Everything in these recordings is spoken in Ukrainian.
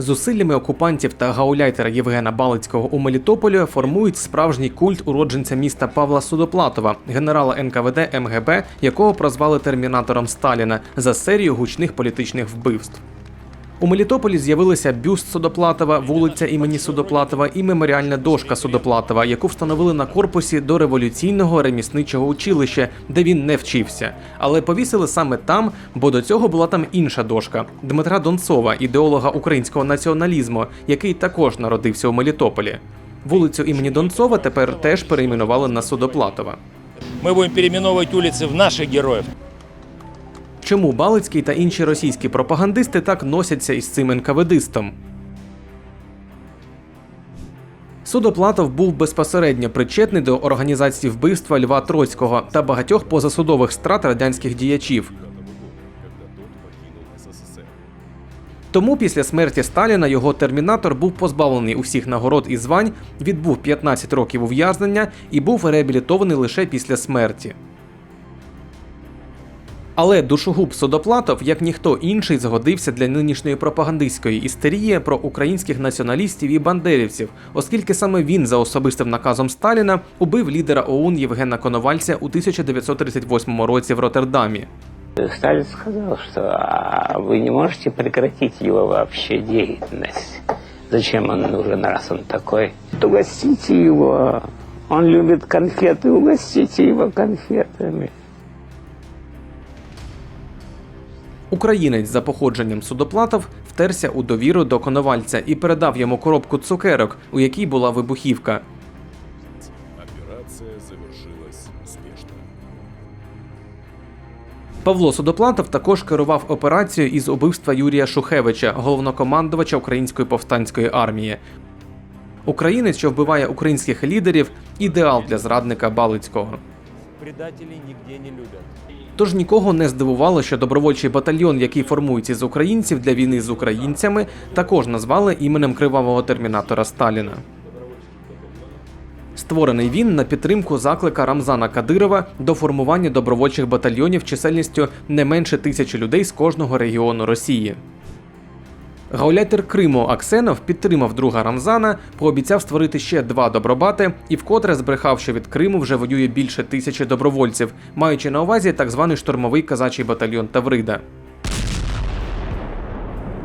Зусиллями окупантів та гауляйтера Євгена Балицького у Мелітополі формують справжній культ уродженця міста Павла Судоплатова, генерала НКВД МГБ, якого прозвали термінатором Сталіна за серію гучних політичних вбивств. У Мелітополі з'явилися бюст Судоплатова, вулиця імені Судоплатова і меморіальна дошка Судоплатова, яку встановили на корпусі до революційного ремісничого училища, де він не вчився. Але повісили саме там, бо до цього була там інша дошка Дмитра Донцова, ідеолога українського націоналізму, який також народився у Мелітополі. Вулицю імені Донцова тепер теж перейменували на Судоплатова. Мы будем переименовывать улицы в наших героев. Чому Балицький та інші російські пропагандисти так носяться із цим НКВДистом? Судоплатов був безпосередньо причетний до організації вбивства Льва Троцького та багатьох позасудових страт радянських діячів. Тому після смерті Сталіна його термінатор був позбавлений усіх нагород і звань, відбув 15 років ув'язнення і був реабілітований лише після смерті. Але душогуб Судоплатов, як ніхто інший, згодився для нинішньої пропагандистської істерії про українських націоналістів і бандерівців, оскільки саме він за особистим наказом Сталіна убив лідера ОУН Євгена Коновальця у 1938 році в Роттердамі. Сталин сказал, что «А вы не можете прекратить его вообще деятельность. Зачем он нужен, раз он такой? Угостите его. Он любит конфеты, угостите его конфетами. Українець за походженням Судоплатов втерся у довіру до Коновальця і передав йому коробку цукерок, у якій була вибухівка. Операция завершилась успешно. Павло Судоплатов також керував операцією із убивства Юрія Шухевича, головнокомандувача Української повстанської армії. Українець, що вбиває українських лідерів, ідеал для зрадника Балицького. Предателей нигде не любят. Тож нікого не здивувало, що добровольчий батальйон, який формується з українців для війни з українцями, також назвали іменем кривавого термінатора Сталіна. Створений він на підтримку заклика Рамзана Кадирова до формування добровольчих батальйонів чисельністю не менше тисячі людей з кожного регіону Росії. Гауляйтер Криму Аксенов підтримав друга Рамзана, пообіцяв створити ще два добробати і вкотре збрехав, що від Криму вже воює більше тисячі добровольців, маючи на увазі так званий штурмовий казачий батальйон Таврида.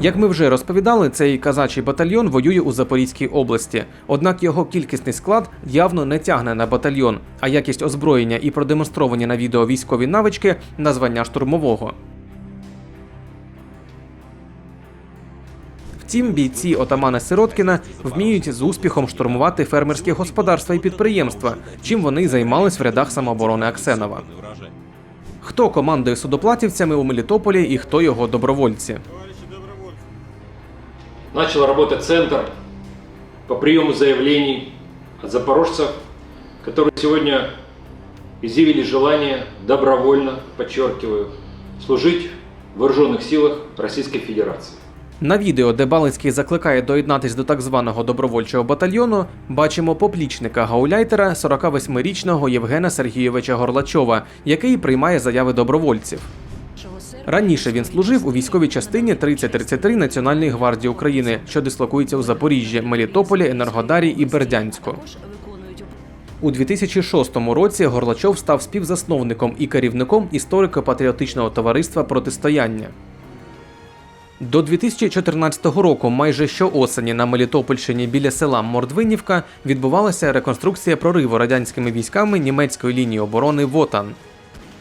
Як ми вже розповідали, цей казачий батальйон воює у Запорізькій області. Однак його кількісний склад явно не тягне на батальйон, а якість озброєння і продемонстровані на відео військові навички на звання штурмового. Втім, бійці отамана Сироткіна вміють з успіхом штурмувати фермерські господарства і підприємства, чим вони й займались в рядах самооборони Аксенова. Хто командує судоплатівцями у Мелітополі і хто його добровольці? начал работать центр по приему заявлений от запорожцев, которые сегодня изъявили желание добровольно, подчеркиваю, служить в вооруженных силах Российской Федерации. На відео, де Балицький закликає доєднатись до так званого добровольчого батальйону, бачимо поплічника гауляйтера 48-річного Євгена Сергійовича Горлачова, який приймає заяви добровольців. Раніше він служив у військовій частині 3033 Національної гвардії України, що дислокується у Запоріжжі, Мелітополі, Енергодарі і Бердянську. У 2006 році Горлачов став співзасновником і керівником історико-патріотичного товариства Протистояння. До 2014 року, майже щоосені на Мелітопольщині біля села Мордвинівка відбувалася реконструкція прориву радянськими військами німецької лінії оборони Вотан.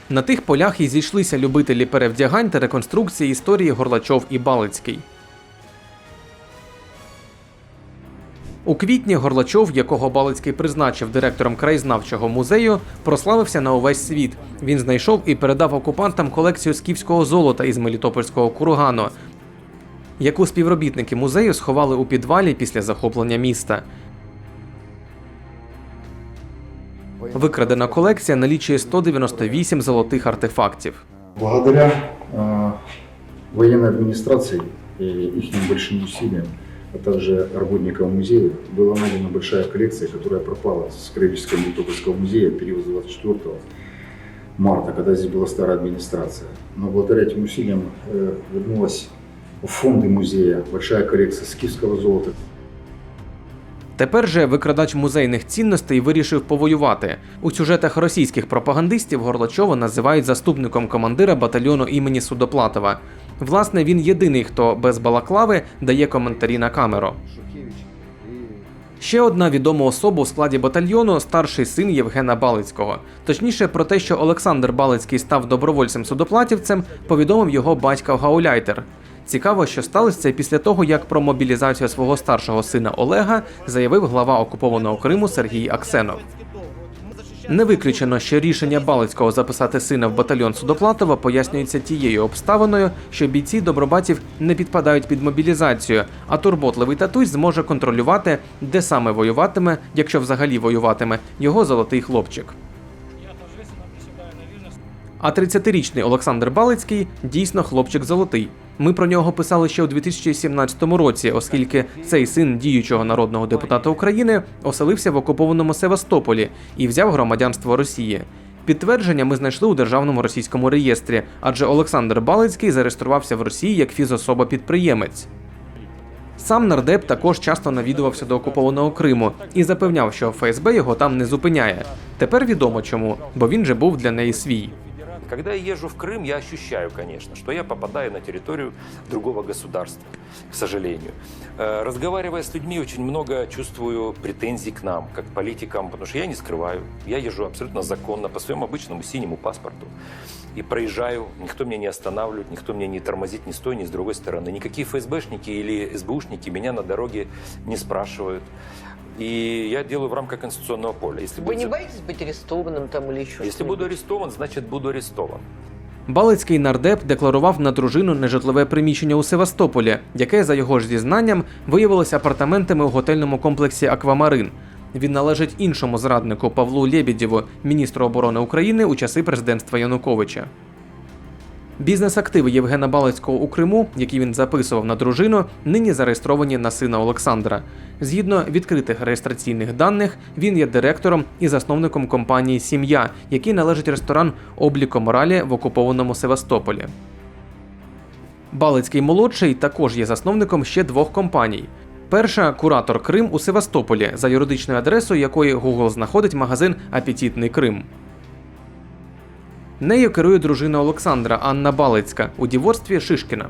На тих полях і зійшлися любителі перевдягань та реконструкції історії Горлачов і Балицький. У квітні Горлачов, якого Балицький призначив директором краєзнавчого музею, прославився на увесь світ. Він знайшов і передав окупантам колекцію скіфського золота із Мелітопольського кургану, яку співробітники музею сховали у підвалі після захоплення міста. Викрадена колекція налічує 198 золотих артефактів. Благодаря э, военной администрации и их небольшим усилиям, а также работникам музея, была найдена большая коллекция, которая пропала с Краеведческого Мелитопольского музея в период с 24 марта, когда здесь была старая администрация. Но благодаря этим усилиям э, вернулась в фонды музея, большая коллекция скифского золота. Тепер же викрадач музейних цінностей вирішив повоювати. У сюжетах російських пропагандистів Горлачова називають заступником командира батальйону імені Судоплатова. Власне, він єдиний, хто без балаклави дає коментарі на камеру. Ще одна відома особа у складі батальйону старший син Євгена Балицького. Точніше, про те, що Олександр Балицький став добровольцем судоплатівцем, повідомив його батька Гауляйтер. Цікаво, що сталося після того, як про мобілізацію свого старшого сина Олега заявив глава окупованого Криму Сергій Аксенов. Не виключено, що рішення Балицького записати сина в батальйон Судоплатова пояснюється тією обставиною, що бійці добробатів не підпадають під мобілізацію, а турботливий татусь зможе контролювати, де саме воюватиме, якщо взагалі воюватиме, його золотий хлопчик. А 30-річний Олександр Балицький дійсно хлопчик золотий. Ми про нього писали ще у 2017 році, оскільки цей син діючого народного депутата України оселився в окупованому Севастополі і взяв громадянство Росії. Підтвердження ми знайшли у державному російському реєстрі, адже Олександр Балицький зареєструвався в Росії як фізособа-підприємець. Сам нардеп також часто навідувався до окупованого Криму і запевняв, що ФСБ його там не зупиняє. Тепер відомо чому, бо він же був для неї свій. Когда я езжу в Крым, я ощущаю, конечно, что я попадаю на территорию другого государства, к сожалению. Э, Разговаривая с людьми, очень много чувствую претензий к нам, как к политикам, потому что я не скрываю. Я езжу абсолютно законно, по своему обычному синему паспорту. И проезжаю, никто меня не останавливает, никто меня не тормозит ни с той, ни с другой стороны. Никакие ФСБшники или СБУшники меня на дороге не спрашивают. И я делаю в рамках конституционного поля. Если Вы будет не боитесь быть арестованным там или еще Если буду арестован, значит буду арестован. Балицький нардеп декларував на дружину нежитлове приміщення у Севастополі, яке, за його ж зізнанням, виявилося апартаментами у готельному комплексі Аквамарин. Він належить іншому зраднику Павлу Лєбєдєву, міністру оборони України у часи президентства Януковича. Бізнес-активи Євгена Балицького у Криму, які він записував на дружину, нині зареєстровані на сина Олександра. Згідно відкритих реєстраційних даних, він є директором і засновником компанії Сім'я, який належить ресторан Обліко моралі в окупованому Севастополі. Балицький молодший також є засновником ще двох компаній. Перша куратор Крим у Севастополі, за юридичною адресою якої Google знаходить магазин Апетітний Крим. Нею керує дружина Олександра Анна Балицька у діворстві Шишкіна.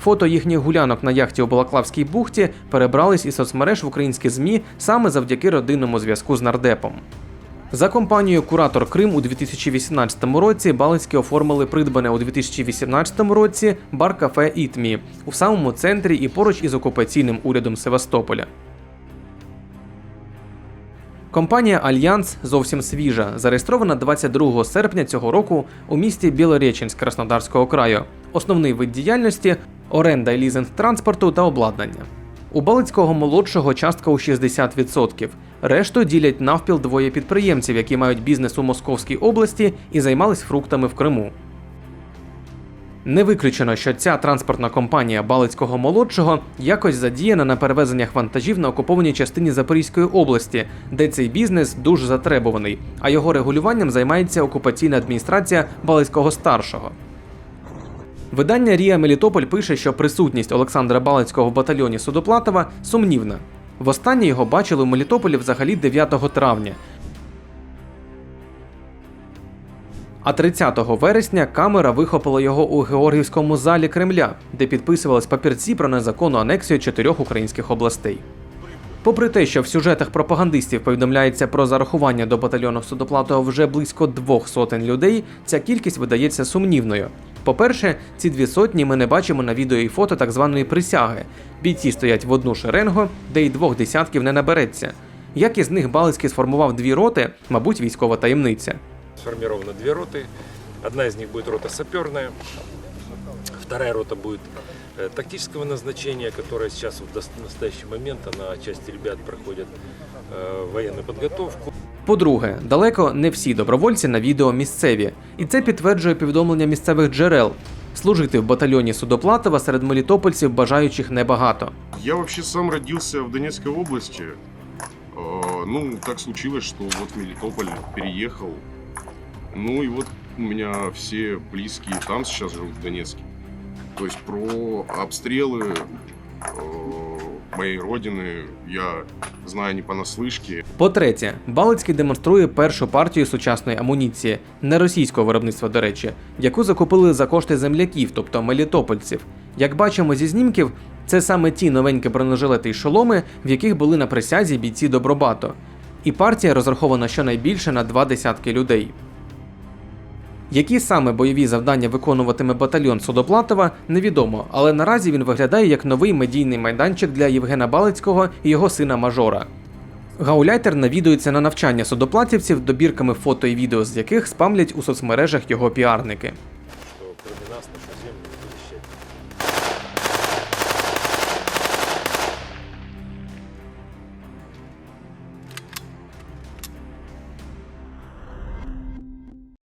Фото їхніх гулянок на яхті у Балаклавській бухті перебрались із соцмереж в українські ЗМІ саме завдяки родинному зв'язку з нардепом. За компанією Куратор Крим у 2018 році Балицькі оформили придбане у 2018 році бар-кафе Ітмі у самому центрі і поруч із окупаційним урядом Севастополя. Компанія Альянс зовсім свіжа, зареєстрована 22 серпня цього року у місті Білореченськ Краснодарського краю. Основний вид діяльності оренда і лізинг транспорту та обладнання. У Балицького молодшого частка у 60%. Решту ділять навпіл двоє підприємців, які мають бізнес у Московській області і займались фруктами в Криму. Не виключено, що ця транспортна компанія Балицького молодшого якось задіяна на перевезеннях вантажів на окупованій частині Запорізької області, де цей бізнес дуже затребуваний, а його регулюванням займається окупаційна адміністрація Балицького старшого. Видання Рія Мелітополь пише, що присутність Олександра Балицького в батальйоні Судоплатова сумнівна. Востаннє його бачили у Мелітополі взагалі 9 травня. А 30 вересня камера вихопила його у Георгівському залі Кремля, де підписувались папірці про незаконну анексію чотирьох українських областей. Попри те, що в сюжетах пропагандистів повідомляється про зарахування до батальйону Судоплатова вже близько двох сотень людей, ця кількість видається сумнівною. По-перше, ці дві сотні ми не бачимо на відео і фото так званої присяги. Бійці стоять в одну шеренгу, де й двох десятків не набереться. Як із них Балицький сформував дві роти, мабуть, військова таємниця Сформировано две роты. Одна из них будет рота саперная, вторая рота будет э, тактического назначения, которая сейчас вот, в настоящий момент, она часть ребят проходит э, военную подготовку. По-друге, далеко не всі добровольці на відео місцеві, і це підтверджує повідомлення місцевих джерел. Служити в батальйоні Судоплатова серед мелітопольців бажаючих небагато. Я вообще сам родился в Донецкой области. Э, Ну, так случилось, что вот в Мелитополь переехал. Ну и вот у меня все близкие там сейчас живут в Донецке. То есть про обстрелы э, моей родины я знаю не понаслышке. По-третє, Балицький демонструє першу партію сучасної амуніції, не російського виробництва, до речі, яку закупили за кошти земляків, тобто мелітопольців. Як бачимо зі знімків, це саме ті новенькі бронежилети й шоломи, в яких були на присязі бійці Добробато. І партія розрахована щонайбільше на два десятки людей. Які саме бойові завдання виконуватиме батальйон Судоплатова, невідомо, але наразі він виглядає як новий медійний майданчик для Євгена Балицького і його сина Мажора. Гауляйтер навідується на навчання судоплатівців, добірками фото і відео з яких спамлять у соцмережах його піарники.